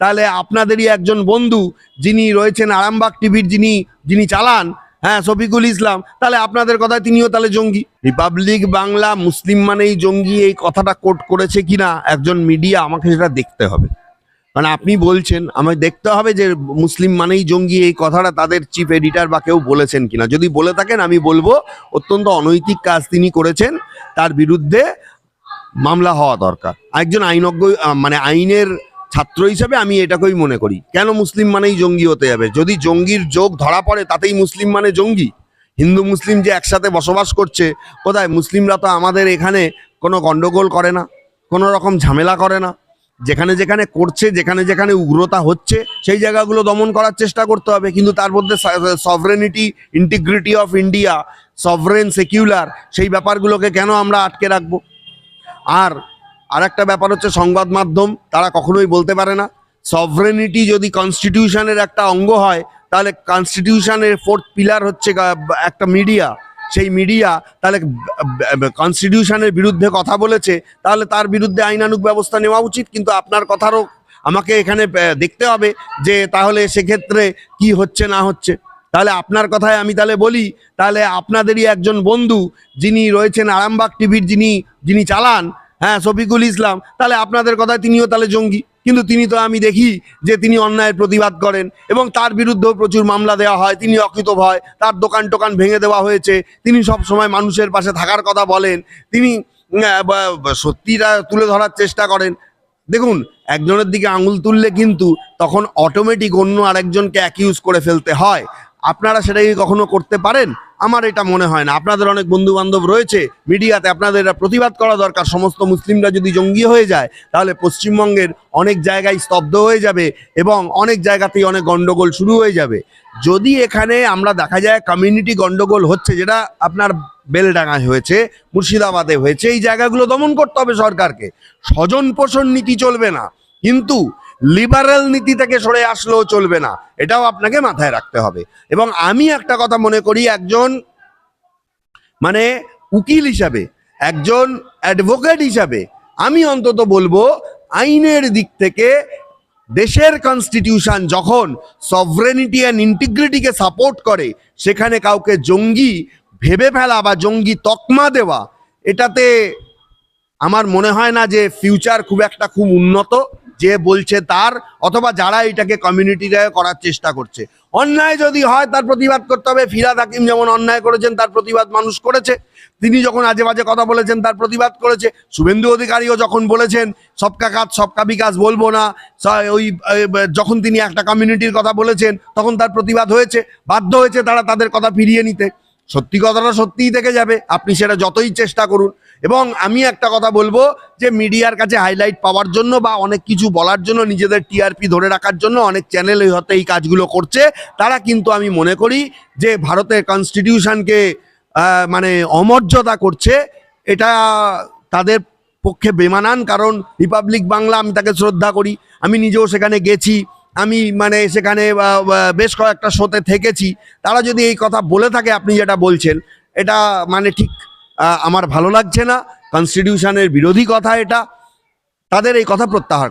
তাহলে আপনাদেরই একজন বন্ধু যিনি রয়েছেন আরামবাগ টিভির যিনি যিনি চালান হ্যাঁ শফিকুল ইসলাম, তাহলে আপনাদের কথায় তিনিও তাহলে জঙ্গি। রিপাবলিক বাংলা মুসলিম মানেই জঙ্গি, এই কথাটা কোট করেছে কিনা একজন মিডিয়া, আমাকে সেটা দেখতে হবে। মানে আপনি বলছেন, আমায় দেখতে হবে যে মুসলিম মানেই জঙ্গি, এই কথাটা তাদের চিফ এডিটার বা কেউ বলেছেন কিনা। যদি বলে থাকেন, আমি বলব, অত্যন্ত অনৈতিক কাজ তিনি করেছেন, তার বিরুদ্ধে মামলা হওয়া দরকার। একজন আইনজ্ঞ মানে আইনের ছাত্র হিসেবে আমি এটাকেই মনে করি। কেন মুসলিম মানেই জঙ্গি হতে যাবে যদি জঙ্গির যোগ ধরা পড়ে, তাতেই মুসলিম মানে জঙ্গি। হিন্দু, মুসলিম যে একসাথে বসবাস করছে, কোথায়? মুসলিমরা তো আমাদের এখানে কোনো গণ্ডগোল করে না, কোনো রকম ঝামেলা করে না। যেখানে যেখানে করছে, যেখানে যেখানে উগ্রতা হচ্ছে, সেই জায়গাগুলো দমন করার চেষ্টা করতে হবে। কিন্তু তার মধ্যে sovereignty integrity of India sovereign secular সেই ব্যাপারগুলোকে কেন আমরা আটকে রাখব? আর আরেকটা ব্যাপার হচ্ছে সংবাদ মাধ্যম, তারা কখনোই বলতে পারে না। সভরেনিটি যদি কনস্টিটিউশনের একটা অঙ্গ হয়, তাহলে কনস্টিটিউশনের ফোর্থ পিলার হচ্ছে একটা মিডিয়া সেই মিডিয়া তাহলে কনস্টিটিউশনের বিরুদ্ধে কথা বলেছে, তাহলে তার বিরুদ্ধে আইনানুগ ব্যবস্থা নেওয়া উচিত। কিন্তু আপনার কথারও আমাকে এখানে দেখতে হবে যে তাহলে সেক্ষেত্রে কি হচ্ছে, না হচ্ছে। তাহলে আপনার কথায় আমি তাহলে বলি, তাহলে আপনাদেরই একজন বন্ধু যিনি রয়েছেন আরামবাগ টিভির যিনি যিনি চালান হ্যাঁ শফিকুল ইসলাম। তাহলে আপনাদের কথায় তিনিও তাহলে জঙ্গি। কিন্তু তিনি তো আমি দেখি যে তিনি অন্যায়ের প্রতিবাদ করেন এবং তার বিরুদ্ধেও প্রচুর মামলা দেওয়া হয়, তিনি অকৃত ভয় তার দোকান টোকান ভেঙে দেওয়া হয়েছে, তিনি সব সময় মানুষের পাশে থাকার কথা বলেন, তিনি সত্যিটা তুলে ধরার চেষ্টা করেন। দেখুন, একজনের দিকে আঙুল তুললে কিন্তু তখন অটোমেটিক অন্য আরেকজনকে অ্যাকিউজ করে ফেলতে হয়। আপনারা সেটা কি কখনো করতে পারেন? আমার এটা মনে হয় না। আপনাদের অনেক বন্ধু বান্ধব রয়েছে, মিডিয়াতে আপনাদের এটা প্রতিবাদ করা দরকার। সমস্ত মুসলিমরা যদি জঙ্গি হয়ে যায়, তাহলে পশ্চিমবঙ্গের অনেক জায়গায় স্তব্ধ হয়ে যাবে এবং অনেক জায়গাতেই অনেক গণ্ডগোল শুরু হয়ে যাবে। যদি এখানে আমরা দেখা যায় কমিউনিটি গন্ডগোল হচ্ছে, যেটা আপনার বেলডাঙায় হয়েছে, মুর্শিদাবাদে হয়েছে, এই জায়গাগুলো দমন করতে হবে সরকারকে। স্বজন পোষণ নীতি চলবে না। কিন্তু লিবারেল নীতি থেকে সরে আসলেও চলবে না। এটাও আপনাকে মাথায় রাখতে হবে। এবং আমি একটা কথা মনে করি, একজন মানে উকিল হিসাবে, একজন অ্যাডভোকেট হিসাবে, আমি অন্তত বলব, আইনের দিক থেকে দেশের কনস্টিটিউশন যখন সভরেনিটি অ্যান্ড ইন্টিগ্রিটিকে সাপোর্ট করে, সেখানে কাউকে জঙ্গি ভেবে ফেলা বা জঙ্গি তকমা দেওয়া, এটাতে আমার মনে হয় না যে ফিউচার খুব একটা খুব উন্নত। যে বলছে তার, অথবা যারা এটাকে কমিউনিটিতে করার চেষ্টা করছে। অন্যায় যদি হয়, তার প্রতিবাদ করতে হবে। ফিরাদ হাকিম যেমন অন্যায় করেছেন, তার প্রতিবাদ মানুষ করেছে। তিনি যখন আজে বাজে কথা বলেছেন, তার প্রতিবাদ করেছে। শুভেন্দু অধিকারীও যখন বলেছেন, সবকা কাজ, সবকা বিকাশ বলব না ওই যখন তিনি একটা কমিউনিটির কথা বলেছেন, তখন তার প্রতিবাদ হয়েছে। বাধ্য হয়েছে তারা তাদের কথা ফিরিয়ে নিতে। সত্যি কথাটা সত্যিই থেকে যাবে। আপনি সেটা যতই চেষ্টা করুন। এবং আমি একটা কথা বলব যে মিডিয়ার কাছে হাইলাইট পাওয়ার জন্য বা অনেক কিছু বলার জন্য, নিজেদের টিআরপি ধরে রাখার জন্য অনেক চ্যানেল হয়তো এই কাজগুলো করছে। তারা কিন্তু আমি মনে করি যে ভারতের কনস্টিটিউশনকে মানে অমর্যাদা করছে। এটা তাদের পক্ষে বেমানান। কারণ রিপাবলিক বাংলা আমি তাকে শ্রদ্ধা করি। আমি নিজেও সেখানে গেছি। আমি মানে সেখানে বেশ কয়েকটা শোতে থেকেছি। তারা যদি এই কথা বলে থাকে, আপনি যেটা বলছেন, এটা মানে ঠিক আমার ভালো লাগছে না। কনস্টিটিউশনের বিরোধী কথা এটা। তাদের এই কথা প্রত্যাহার